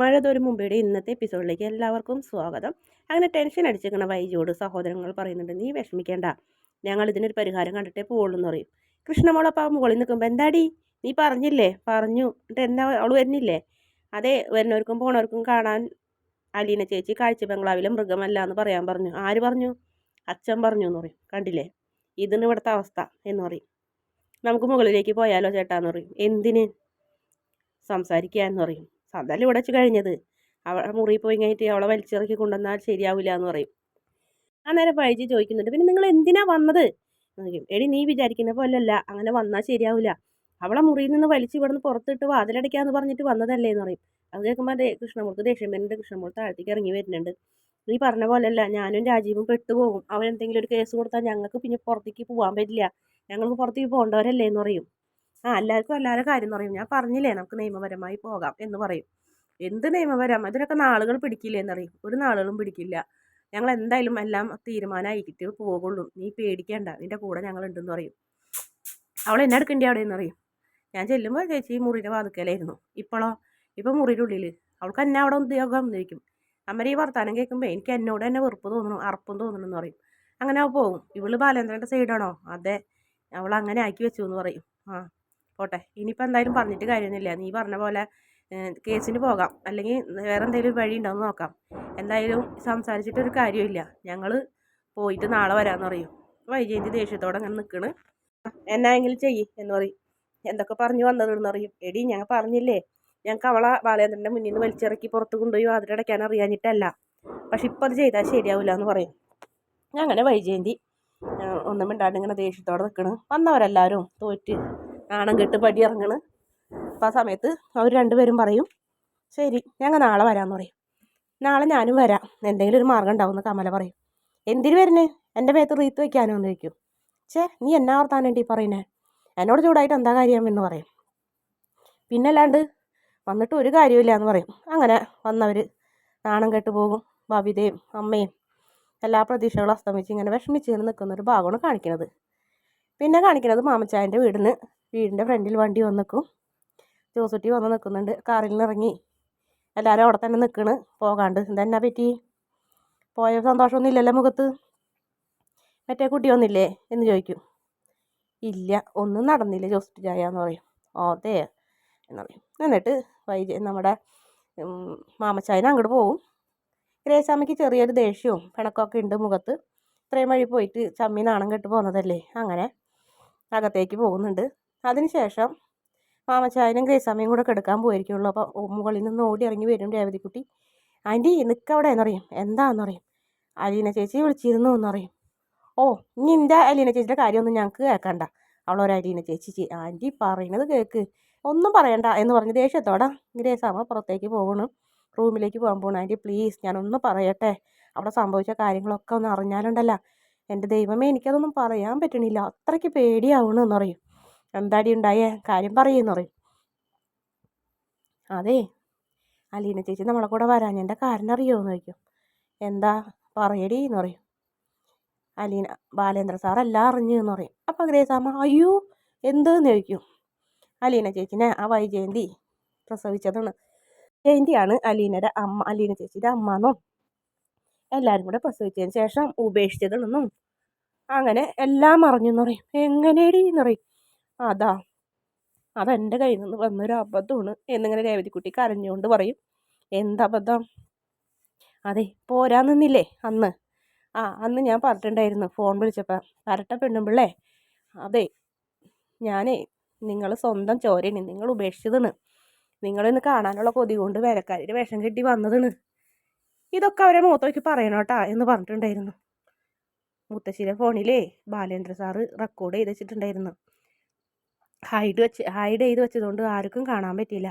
മഴ തോരും മുമ്പയുടെ ഇന്നത്തെ എപ്പിസോഡിലേക്ക് എല്ലാവർക്കും സ്വാഗതം. അങ്ങനെ ടെൻഷൻ അടിച്ചിരിക്കണ വൈജിയോട് സഹോദരങ്ങൾ പറയുന്നുണ്ട് നീ വിഷമിക്കേണ്ട. ഞങ്ങൾ ഇതിനൊരു പരിഹാരം കണ്ടിട്ടേ പോകുള്ളൂ എന്ന് പറയും. കൃഷ്ണമോളപ്പം മുകളിൽ നിൽക്കുമ്പോൾ എന്താടി? നീ പറഞ്ഞില്ലേ? പറഞ്ഞു. എന്നിട്ട് എന്താ അവൾ വരുന്നില്ലേ? അതെ വരുന്നവർക്കും പോണവർക്കും കാണാൻ അലീന ചേച്ചി കാഴ്ച ബംഗ്ലാവിലെ മൃഗമല്ല എന്ന് പറയാൻ പറഞ്ഞു. ആര് പറഞ്ഞു? അച്ഛൻ പറഞ്ഞു എന്ന് പറയും. കണ്ടില്ലേ? ഇതിന് ഇവിടുത്തെ അവസ്ഥ എന്ന് പറയും. നമുക്ക് മുകളിലേക്ക് പോയാലോ ചേട്ടാ ചേട്ടാന്ന് പറയും. എന്തിന്? സംസാരിക്കുക എന്ന് പറയും. അതല്ല ഇവിടെ വെച്ച് കഴിഞ്ഞത്. അവളെ മുറി പോയി കഴിഞ്ഞിട്ട് അവളെ വലിച്ചിറക്കി കൊണ്ടുവന്നാൽ ശരിയാവില്ല എന്ന് പറയും. അന്നേരം പഴിച്ച് ചോദിക്കുന്നുണ്ട് പിന്നെ നിങ്ങൾ എന്തിനാ വന്നത്? എടി നീ വിചാരിക്കുന്ന അല്ല അങ്ങനെ വന്നാൽ ശരിയാവില്ല. അവളെ മുറിയിൽ നിന്ന് വലിച്ച് ഇവിടുന്ന് പുറത്തിട്ട് വാതിലടയ്ക്കാന്ന് പറഞ്ഞിട്ട് വന്നതല്ലേ എന്ന് പറയും. അത് കേൾക്കുമ്പോൾ അതെ കൃഷ്ണമൂർക്ക് ദേഷ്യം വരുന്നുണ്ട് കൃഷ്ണമൂർ താഴത്തേക്ക് ഇറങ്ങി വരുന്നുണ്ട്. നീ പറഞ്ഞ പോലെ അല്ല ഞാനും രാജീവും പെട്ടുപോകും. അവൻ എന്തെങ്കിലും ഒരു കേസ് കൊടുത്താൽ ഞങ്ങൾക്ക് പിന്നെ പുറത്തേക്ക് പോകാൻ പറ്റില്ല. ഞങ്ങൾക്ക് പുറത്തേക്ക് പോകേണ്ടവരല്ലേ എന്ന് പറയും. ആ എല്ലാവർക്കും എല്ലാവരുടെ കാര്യം എന്ന് പറയും ഞാൻ പറഞ്ഞില്ലേ നമുക്ക് നിയമപരമായി പോകാം എന്ന് പറയും. എന്ത് നിയമപരം? ഇതിനൊക്കെ നാളുകൾ പിടിക്കില്ലേ എന്നറിയും ഒരു നാളുകളും പിടിക്കില്ല. ഞങ്ങൾ എന്തായാലും എല്ലാം തീരുമാനമായിട്ട് പോകുള്ളൂ നീ പേടിക്കേണ്ട. നിന്റെ കൂടെ ഞങ്ങൾ ഉണ്ടെന്ന് പറയും. അവൾ എന്നെ എടുക്കേണ്ടി അവിടെ എന്ന് പറയും. ഞാൻ ചെല്ലുമ്പോൾ ചേച്ചി മുറിയുടെ വാതുക്കലായിരുന്നു. ഇപ്പോഴോ ഇപ്പൊ മുറിയുടെ ഉള്ളിൽ അവൾക്ക് എന്നെ അവിടെ ഉദ്യോഗം വന്നിരിക്കും. അമ്മ ഈ വർത്തമാനം കേൾക്കുമ്പോൾ എനിക്ക് എന്നോട് തന്നെ വെറുപ്പ് തോന്നുന്നു അറപ്പും തോന്നുന്നു എന്ന് പറയും. അങ്ങനെ അവൾ പോകും ഇവൾ ബാലേന്ദ്രന്റെ സൈഡാണോ അതെ. അവൾ അങ്ങനെ ആക്കി വെച്ചു എന്ന് പറയും. ആ. പോട്ടെ ഇനിയിപ്പോൾ എന്തായാലും പറഞ്ഞിട്ട് കാര്യമൊന്നുമില്ല. നീ പറഞ്ഞ പോലെ കേസിന് പോകാം. അല്ലെങ്കിൽ വേറെ എന്തെങ്കിലും വഴി ഉണ്ടോയെന്ന് നോക്കാം. എന്തായാലും സംസാരിച്ചിട്ടൊരു കാര്യമില്ല ഞങ്ങൾ പോയിട്ട് നാളെ വരാമെന്ന് പറയും. വൈജയന്തി ദേഷ്യത്തോടെ അങ്ങനെ നിൽക്കണ് എന്നായെങ്കിലും ചെയ്യ് എന്ന് പറയും. എന്തൊക്കെ പറഞ്ഞു വന്നതെന്ന് പറയും. എടി ഞങ്ങൾ പറഞ്ഞില്ലേ ഞങ്ങൾക്ക് അവളെ ബാലേന്ദ്രന്റെ മുന്നിൽ നിന്ന് വലിച്ചിറക്കി പുറത്ത് കൊണ്ടുപോയി വാതിലടയ്ക്കാൻ അറിയാഞ്ഞിട്ടല്ല. പക്ഷെ ഇപ്പം അത് ചെയ്താൽ ശരിയാവില്ല എന്ന് പറയും. അങ്ങനെ വൈജയന്തി ഒന്നും മിണ്ടാണ്ട് ഇങ്ങനെ ദേഷ്യത്തോടെ നിൽക്കണ് വന്നവരെല്ലാവരും തോറ്റ്. നാണം കെട്ട് പടി ഇറങ്ങണ് അപ്പം ആ സമയത്ത് അവർ രണ്ടുപേരും പറയും ശരി ഞങ്ങൾ നാളെ വരാമെന്ന് പറയും. നാളെ ഞാനും വരാം. എന്തെങ്കിലും ഒരു മാർഗം ഉണ്ടാവുമെന്ന് കമല പറയും. എന്തിനു വരുന്നേ എന്റെ മേത്ത് റീത്ത് വയ്ക്കാനോ എന്ന് ചോദിക്കും. ചേ നീ എന്നാ ഓർത്താനേണ്ടി പറയുന്നേ? എന്നോട് ചൂടായിട്ട് എന്താ കാര്യം? എന്ന് പറയും. പിന്നല്ലാണ്ട് വന്നിട്ട് ഒരു കാര്യമില്ല എന്ന് പറയും. അങ്ങനെ വന്നവർ നാണം കെട്ട് പോകും. ബബിതയും അമ്മയും എല്ലാ പ്രതീക്ഷകളും അസ്തമിച്ച് ഇങ്ങനെ വിഷമിച്ച് നിൽക്കുന്ന ഒരു ഭാഗമാണ് കാണിക്കുന്നത് പിന്നെ കാണിക്കുന്നത് മാമച്ചായന്റെ വീടിന് വീടിന്റെ ഫ്രണ്ടിൽ വണ്ടി വന്ന് നിൽക്കും ജോസുട്ടി വന്ന് നിൽക്കുന്നുണ്ട്. കാറിൽ നിന്ന് ഇറങ്ങി. എല്ലാവരും അവിടെ തന്നെ നിൽക്കണ്. പോകാണ്ട്. എന്താ പറ്റി? പോയ സന്തോഷമൊന്നും ഇല്ലല്ലോ മുഖത്ത്? മറ്റേ കുട്ടി വന്നില്ലേ എന്ന് ചോദിക്കും. ഇല്ല ഒന്നും നടന്നില്ല ജോസുട്ടി ചായ എന്ന് പറയും. ഓതേ എന്ന് പറയും. എന്നിട്ട് വൈകി നമ്മുടെ മാമച്ചായൻ അങ്ങോട്ട് പോകും ഗ്രേസാമ്മയ്ക്ക് ചെറിയൊരു ദേഷ്യവും പിണക്കമൊക്കെ ഉണ്ട് മുഖത്ത്. ഇത്രയും വഴി പോയിട്ട് ചമ്മി നാണം കെട്ട് പോകുന്നതല്ലേ അങ്ങനെ അകത്തേക്ക് പോകുന്നുണ്ട്. അതിനുശേഷം മാമച്ചായനും ഗ്രേസാമ്മയും കൂടെ കിടക്കാൻ പോയിരിക്കുള്ളൂ അപ്പോൾ മുകളിൽ നിന്ന് ഓടി ഇറങ്ങി വരും രേവതിക്കുട്ടി. ആന്റി നിൽക്കവിടെ എന്നറിയും എന്താണെന്നറിയും അലീന ചേച്ചി വിളിച്ചിരുന്നു എന്നറിയും. ഓ ഇനി എന്റെ അലീന ചേച്ചിയുടെ കാര്യമൊന്നും ഞങ്ങൾക്ക് കേൾക്കണ്ട. അവളൊരു അലീന ചേച്ചി ആന്റി പറയണത് കേൾക്ക് ഒന്നും പറയണ്ട. എന്ന് പറഞ്ഞ് ദേഷ്യത്തോടെ ഗ്രേസാമ്മ പുറത്തേക്ക് പോകണം റൂമിലേക്ക് പോകാൻ പോകണം ആന്റി പ്ലീസ് ഞാനൊന്ന് പറയട്ടെ. അവിടെ സംഭവിച്ച കാര്യങ്ങളൊക്കെ ഒന്ന് അറിഞ്ഞാലുണ്ടല്ല. എന്റെ ദൈവമേ എനിക്കതൊന്നും പറയാൻ പറ്റണില്ല. അത്രയ്ക്ക് പേടിയാവണമെന്ന് പറയും എന്താടി ഉണ്ടായേ? കാര്യം പറയുമെന്ന് പറയും അതെ അലീന ചേച്ചി നമ്മളെ കൂടെ വരാൻ എന്റെ കാരണം അറിയുമോ ചോദിക്കും. എന്താ പറയടി എന്ന് പറയും അലീന ബാലേന്ദ്ര സാർ എല്ലാം അറിഞ്ഞു എന്ന് പറയും. അപ്പം ഗ്രേസാമ്മ അയ്യോ എന്തെന്ന് ചോദിക്കും? അലീന ചേച്ചിനെ ആ വൈജയന്തി പ്രസവിച്ചതാണ്. ജയന്തിയാണ് അലീനയുടെ അമ്മ അലീന ചേച്ചിയുടെ അമ്മ എന്നും എല്ലാവരും കൂടെ പ്രസവിച്ചതിന് ശേഷം ഉപേക്ഷിച്ചതിലൊന്നും അങ്ങനെ എല്ലാം അറിഞ്ഞു എന്ന് പറയും എങ്ങനെയടി എന്ന് പറയും അതാ അതെന്റെ കയ്യിൽ നിന്ന് വന്നൊരു അബദ്ധമാണ് എന്നിങ്ങനെ രേവതിക്കുട്ടി കരഞ്ഞുകൊണ്ട് പറയും. എന്തബദ്ധം അതെ പോരാ നിന്നില്ലേ അന്ന്. ആ അന്ന് ഞാൻ പറഞ്ഞിട്ടുണ്ടായിരുന്നു ഫോൺ വിളിച്ചപ്പോൾ പരട്ട പെണ്ണുമ്പിള്ളേ. അതെ ഞാനേ നിങ്ങൾ സ്വന്തം ചോരയാണ് നിങ്ങൾ ഉപേക്ഷിച്ചതാണ്. നിങ്ങളിന്ന് കാണാനുള്ള കൊതി കൊണ്ട് വേലക്കാരിയുടെ വേഷം കെട്ടി വന്നതാണ്. ഇതൊക്കെ അവരെ മൂത്തോക്കി പറയണം കേട്ടാ എന്ന് പറഞ്ഞിട്ടുണ്ടായിരുന്നു. മുത്തശ്ശിയുടെ ഫോണിലേ ബാലേന്ദ്ര സാറ് റെക്കോർഡ് ചെയ്ത് വെച്ചിട്ടുണ്ടായിരുന്നു. ഹൈഡ് വെച്ച് ഹൈഡ് ചെയ്ത് വെച്ചതുകൊണ്ട് ആർക്കും കാണാൻ പറ്റിയില്ല.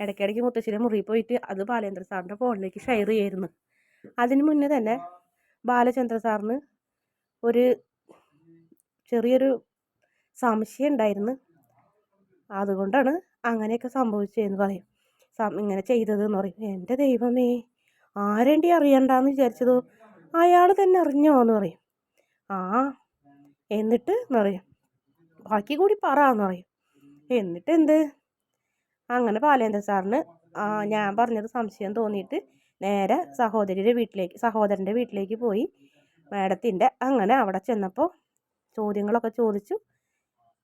ഇടയ്ക്കിടയ്ക്ക് മുത്തശ്ശിയുടെ മുറി പോയിട്ട് അത് ബാലേന്ദ്ര സാറിന്റെ ഫോണിലേക്ക് ഷെയർ ചെയ്യായിരുന്നു. അതിന് മുന്നേ തന്നെ ബാലചന്ദ്ര സാറിന് ഒരു ചെറിയൊരു സംശയം ഉണ്ടായിരുന്നു. അതുകൊണ്ടാണ് അങ്ങനെയൊക്കെ സംഭവിച്ചതെന്ന് പറയും. ഇങ്ങനെ ചെയ്തതെന്ന് പറയും. എന്റെ ദൈവമേ ആരേണ്ടി അറിയണ്ടെന്ന് വിചാരിച്ചത്? അയാൾ തന്നെ അറിഞ്ഞോ എന്ന് പറയും. ആ എന്നിട്ട് എന്ന് ബാക്കി കൂടി പറ എന്ന് പറയും. എന്നിട്ട് എന്ത്? അങ്ങനെ പാലേന്ദ്ര സാറിന് ഞാൻ പറഞ്ഞത് സംശയം തോന്നിയിട്ട് നേരെ സഹോദരിയുടെ വീട്ടിലേക്ക് സഹോദരന്റെ വീട്ടിലേക്ക് പോയി. മാഡത്തിന്റെ അങ്ങനെ അവിടെ ചെന്നപ്പോൾ ചോദ്യങ്ങളൊക്കെ ചോദിച്ചു.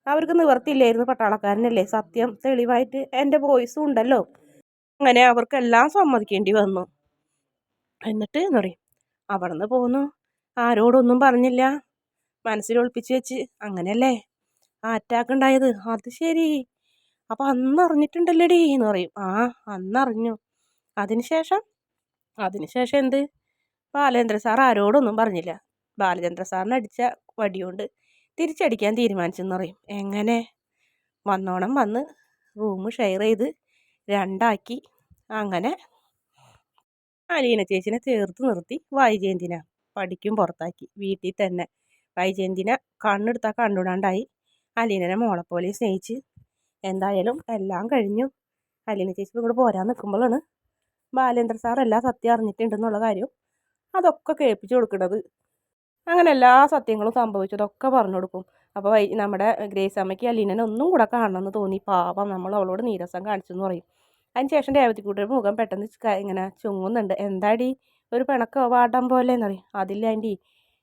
അവർക്ക് നിവർത്തിയില്ലായിരുന്നു പട്ടാളക്കാരനല്ലേ? സത്യം തെളിവായിട്ട് എന്റെ വോയിസും ഉണ്ടല്ലോ. അങ്ങനെ അവർക്കെല്ലാം സമ്മതിക്കേണ്ടി വന്നു. എന്നിട്ട് എന്ന് പറയും അവിടെ നിന്ന് പോന്നു. ആരോടൊന്നും പറഞ്ഞില്ല. മനസ്സിൽ ഒളിപ്പിച്ച് വെച്ച്. അങ്ങനെയല്ലേ? ആ അറ്റാക്ക് ഉണ്ടായത്. അത് ശരി. അപ്പം അന്ന് അറിഞ്ഞിട്ടുണ്ടല്ലേടി? എന്ന് പറയും. ആ അന്നറിഞ്ഞു അതിനുശേഷം അതിനുശേഷം എന്ത്? ബാലചന്ദ്ര സാർ ആരോടൊന്നും പറഞ്ഞില്ല. ബാലചന്ദ്ര സാറിന് അടിച്ച വടിയോണ്ട് തിരിച്ചടിക്കാൻ തീരുമാനിച്ചെന്ന് പറയും. എങ്ങനെ? വന്നോണം വന്ന് റൂം ഷെയർ ചെയ്ത് രണ്ടാക്കി. അങ്ങനെ അലീന ചേച്ചിനെ ചേർത്ത് നിർത്തി. വൈജയന്തിന പഠിക്കും പുറത്താക്കി. വീട്ടിൽ തന്നെ. വൈജയന്തിന കണ്ണെടുത്താൽ കണ്ടുകൂടാണ്ടായി അലീനനെ മോളെപ്പോലെ സ്നേഹിച്ച്. എന്തായാലും എല്ലാം കഴിഞ്ഞു. അലീന ചേച്ചി ഇങ്ങോട്ട് പോരാൻ നിൽക്കുമ്പോഴാണ് ബാലേന്ദ്ര സാർ എല്ലാ സത്യം അറിഞ്ഞിട്ടുണ്ടെന്നുള്ള കാര്യം അതൊക്കെ കേൾപ്പിച്ചു കൊടുക്കുന്നത് അങ്ങനെ എല്ലാ സത്യങ്ങളും സംഭവിച്ചു. അതൊക്കെ പറഞ്ഞു കൊടുക്കും. അപ്പോൾ നമ്മുടെ ഗ്രേസ് അമ്മയ്ക്ക് അലീനനെ ഒന്നും കൂടെ കാണണമെന്ന് തോന്നി. പാപം നമ്മൾ അവളോട് നീരസം കാണിച്ചെന്ന് പറയും. അതിന് ശേഷം രേവതിക്കുട്ടിയുടെ മുഖം പെട്ടെന്ന് ഇങ്ങനെ ചുങ്ങുന്നുണ്ട്. എന്താടി? ഒരു പിണക്കോ വാടാൻ പോലെ എന്നറിയും അതില്ല ആന്റി.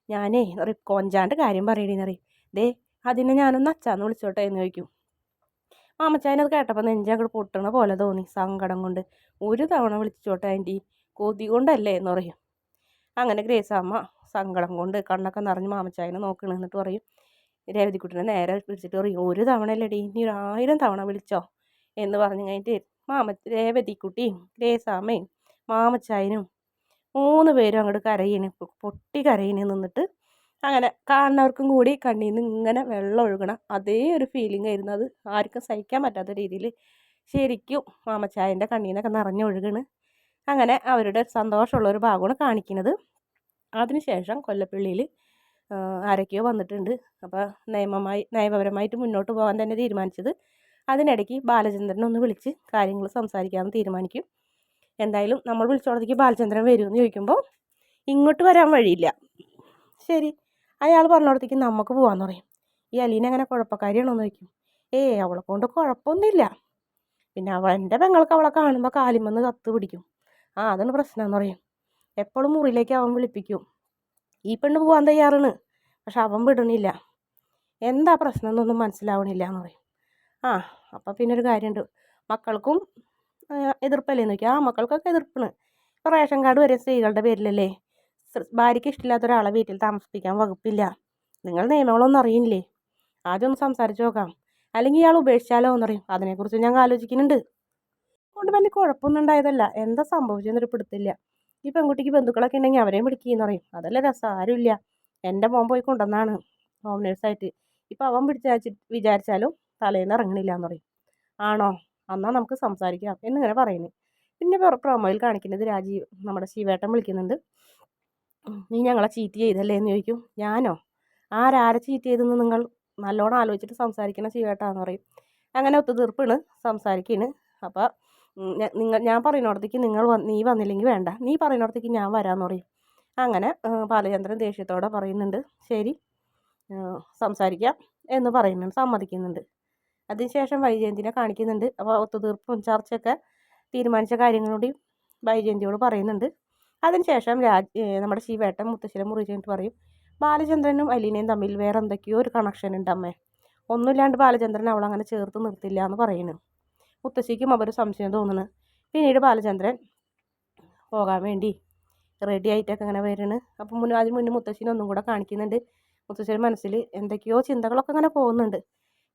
ഞാനേ എന്നറി കൊഞ്ചാണ്ട് കാര്യം പറയണേന്നറി പറയും. ദേ അതിനെ ഞാനൊന്ന് അച്ചാന്ന് വിളിച്ചോട്ടെ എന്ന് ചോദിക്കും. മാമച്ചാനത് കേട്ടപ്പോൾ നെഞ്ചങ്ങോട്ട് പൊട്ടണ പോലെ തോന്നി സങ്കടം കൊണ്ട്. ഒരു തവണ വിളിച്ചോട്ടെ ആന്റി. കൊതി കൊണ്ടല്ലേ എന്ന് പറയും. അങ്ങനെ ഗ്രേസ് അമ്മ സങ്കടം കൊണ്ട് കണ്ണൊക്കെ നിറഞ്ഞ് മാമച്ചായനെ നോക്കണം എന്നിട്ട് പറയും. രേവതിക്കുട്ടിനെ നേരെ വിളിച്ചിട്ട് പറയും. ഒരു തവണ അല്ലേടി ഒരു ആയിരം തവണ വിളിച്ചോ എന്ന് പറഞ്ഞു കഴിഞ്ഞിട്ട് മാമ രേവതിക്കുട്ടിയും ഗ്രേസാമ്മയും മാമച്ചായനും മൂന്ന് പേരും അങ്ങോട്ട് കരയിന് പൊട്ടി കരയിന് നിന്നിട്ട് അങ്ങനെ കാണുന്നവർക്കും കൂടി കണ്ണിൽ നിന്ന് ഇങ്ങനെ വെള്ളം ഒഴുകണം. അതേ ഒരു ഫീലിംഗ് ആയിരുന്നു. അത് ആർക്കും സഹിക്കാൻ പറ്റാത്ത രീതിയിൽ ശരിക്കും മാമച്ചായന്റെ കണ്ണിൽ നിന്നൊക്കെ നിറഞ്ഞൊഴുകണ് അങ്ങനെ അവരുടെ സന്തോഷമുള്ള ഒരു ഭാഗമാണ് കാണിക്കുന്നത്. അതിനുശേഷം കൊല്ലപ്പള്ളിയിൽ ആരൊക്കെയോ വന്നിട്ടുണ്ട്. അപ്പോൾ നിയമമായി നിയമപരമായിട്ട് മുന്നോട്ട് പോകാൻ തന്നെ തീരുമാനിച്ചത് അതിനിടയ്ക്ക് ബാലചന്ദ്രനെ ഒന്ന് വിളിച്ച് കാര്യങ്ങൾ സംസാരിക്കാമെന്ന് തീരുമാനിക്കും. എന്തായാലും നമ്മൾ വിളിച്ചോടത്തേക്ക് ബാലചന്ദ്രൻ വരുമെന്ന് ചോദിക്കുമ്പോൾ ഇങ്ങോട്ട് വരാൻ വഴിയില്ല. ശരി അയാൾ പറഞ്ഞോടത്തേക്ക് നമുക്ക് പോകാമെന്ന് പറയും. ഈ അലീന അങ്ങനെ കുഴപ്പക്കാരിയാണോ എന്ന് ചോദിക്കും. ഏ അവളെ കൊണ്ട് കുഴപ്പമൊന്നുമില്ല. പിന്നെ അവൾ എന്റെ പെങ്ങൾക്ക് അവളെ കാണുമ്പോൾ കാലിമെന്ന് കത്ത് പിടിക്കും. ആ അതാണ് പ്രശ്നം എന്ന് പറയും. എപ്പോഴും മുറിയിലേക്ക് അവൻ വിളിപ്പിക്കും. ഈ പെണ്ണ് പോകാൻ തയ്യാറാണ് പക്ഷെ അവൻ വിടണില്ല. എന്താ പ്രശ്നം എന്നൊന്നും മനസ്സിലാവണില്ല എന്ന് പറയും. ആ അപ്പം പിന്നെ ഒരു കാര്യമുണ്ട് മക്കൾക്കും എതിർപ്പല്ലേ എന്ന് ചോദിക്കും. ആ മക്കൾക്കൊക്കെ എതിർപ്പാണ്. ഇപ്പോൾ റേഷൻ കാർഡ് വരെ സ്ത്രീകളുടെ പേരിലല്ലേ? ഭാര്യയ്ക്ക് ഇഷ്ടമില്ലാത്ത ഒരാളെ വീട്ടിൽ താമസിപ്പിക്കാൻ വകുപ്പില്ല. നിങ്ങൾ നിയമങ്ങളൊന്നും അറിയില്ലേ? ആദ്യം ഒന്ന് സംസാരിച്ച് നോക്കാം. അല്ലെങ്കിൽ ഇയാൾ ഉപേക്ഷിച്ചാലോ എന്നറിയും അതിനെക്കുറിച്ച് ഞങ്ങൾ ആലോചിക്കുന്നുണ്ട്. അതുകൊണ്ട് വലിയ കുഴപ്പമൊന്നും ഉണ്ടായതല്ല. എന്താ സംഭവിച്ചെന്നൊരു പിടുത്തില്ല. ഈ പെൺകുട്ടിക്ക് ബന്ധുക്കളൊക്കെ ഉണ്ടെങ്കിൽ അവരെയും പിടിക്കുകയെന്ന് പറയും. അതല്ല രസം. എന്റെ മോൻ പോയി കൊണ്ടുവന്നാണ്. ഹോം നേഴ്സായിട്ട്. ഇപ്പം അവൻ പിടിച്ചാച്ച് വിചാരിച്ചാലും തലേന്ന് ഇറങ്ങണില്ല എന്ന് പറയും. ആണോ? എന്നാൽ നമുക്ക് സംസാരിക്കാം എന്നിങ്ങനെ പറയുന്നത് പിന്നെ പ്രൊമോയിൽ കാണിക്കുന്നത് രാജീവ് നമ്മുടെ ശിവേട്ടൻ വിളിക്കുന്നുണ്ട്. നീ ഞങ്ങളെ ചീറ്റ് ചെയ്തല്ലേ? എന്ന് ചോദിക്കും. ഞാനോ? ആരാരെ ചീറ്റ് ചെയ്തെന്ന് നിങ്ങൾ നല്ലോണം ആലോചിച്ചിട്ട് സംസാരിക്കണം ശിവേട്ടാന്ന് പറയും. അങ്ങനെ ഒത്തുതീർപ്പാണ് സംസാരിക്കണ്. അപ്പോൾ നിങ്ങൾ ഞാൻ പറയുന്നിടത്തേക്ക് നിങ്ങൾ നീ വന്നില്ലെങ്കിൽ വേണ്ട. നീ പറയുന്നിടത്തേക്ക് ഞാൻ വരാമെന്ന് പറയും. അങ്ങനെ ബാലചന്ദ്രൻ ദേഷ്യത്തോടെ പറയുന്നുണ്ട്. ശരി സംസാരിക്കാം എന്ന് പറയുന്നുണ്ട്. സമ്മതിക്കുന്നുണ്ട്. അതിനുശേഷം വൈജയന്തിനെ കാണിക്കുന്നുണ്ട്. അപ്പോൾ ഒത്തുതീർപ്പും ചർച്ചയൊക്കെ തീരുമാനിച്ച കാര്യങ്ങളോടി വൈജയന്തിയോട് പറയുന്നുണ്ട്. അതിനുശേഷം രാജ് നമ്മുടെ ശിവേട്ടൻ മുത്തശ്ശിനെ മുറി പറയും ബാലചന്ദ്രനും അലീനയും തമ്മിൽ വേറെ എന്തൊക്കെയോ ഒരു കണക്ഷൻ ഉണ്ട് അമ്മേ. ഒന്നുമില്ലാണ്ട് ബാലചന്ദ്രൻ അവളങ്ങനെ ചേർത്ത് നിർത്തില്ല എന്ന് പറയുന്നു. മുത്തശ്ശിക്കും അവർ സംശയം തോന്നുന്നു. പിന്നീട് ബാലചന്ദ്രൻ പോകാൻ വേണ്ടി റെഡി ആയിട്ടൊക്കെ അങ്ങനെ വരുന്നു അപ്പം മുന്നേ അതിന് മുന്നേ മുത്തശ്ശിനെ ഒന്നും കൂടെ കാണിക്കുന്നുണ്ട്. മുത്തശ്ശിയുടെ മനസ്സിൽ എന്തൊക്കെയോ ചിന്തകളൊക്കെ അങ്ങനെ പോകുന്നുണ്ട്.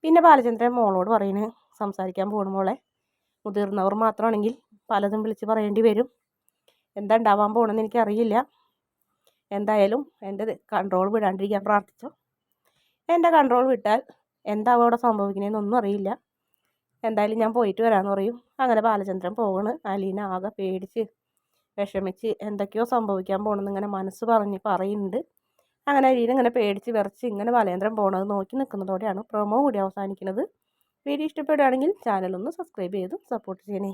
പിന്നെ ബാലചന്ദ്രൻ മോളോട് പറയുന്നത് സംസാരിക്കാൻ പോകണ മോളെ. മുതിർന്നവർ മാത്രമാണെങ്കിൽ പലതും വിളിച്ച് പറയേണ്ടി വരും. എന്താ ഉണ്ടാവാൻ പോകണമെന്ന് എനിക്കറിയില്ല. എന്തായാലും എന്റെ കൺട്രോൾ വിടാണ്ടിരിക്കാൻ പ്രാർത്ഥിച്ചു. എന്റെ കൺട്രോൾ വിട്ടാൽ എന്താവും അവിടെ സംഭവിക്കുന്നതെന്നൊന്നും അറിയില്ല. എന്തായാലും ഞാൻ പോയിട്ട് വരാമെന്ന് പറയും. അങ്ങനെ ബാലചന്ദ്രൻ പോവാണ്. അലീന ആകെ പേടിച്ച് വിഷമിച്ച് എന്തൊക്കെയോ സംഭവിക്കാൻ പോകണമെന്ന് ഇങ്ങനെ മനസ്സ് പറഞ്ഞ് പറയുന്നുണ്ട്. അങ്ങനെ അരിയിൽ ഇങ്ങനെ പേടിച്ച് വിറച്ച് ഇങ്ങനെ ബാലേന്ദ്രൻ പോകണത് നോക്കി നിൽക്കുന്നതോടെയാണ് പ്രൊമോ കൂടി അവസാനിക്കുന്നത്. വീഡിയോ ഇഷ്ടപ്പെടുകയാണെങ്കിൽ ചാനലൊന്ന് സബ്സ്ക്രൈബ് ചെയ്തും സപ്പോർട്ട് ചെയ്യണേ.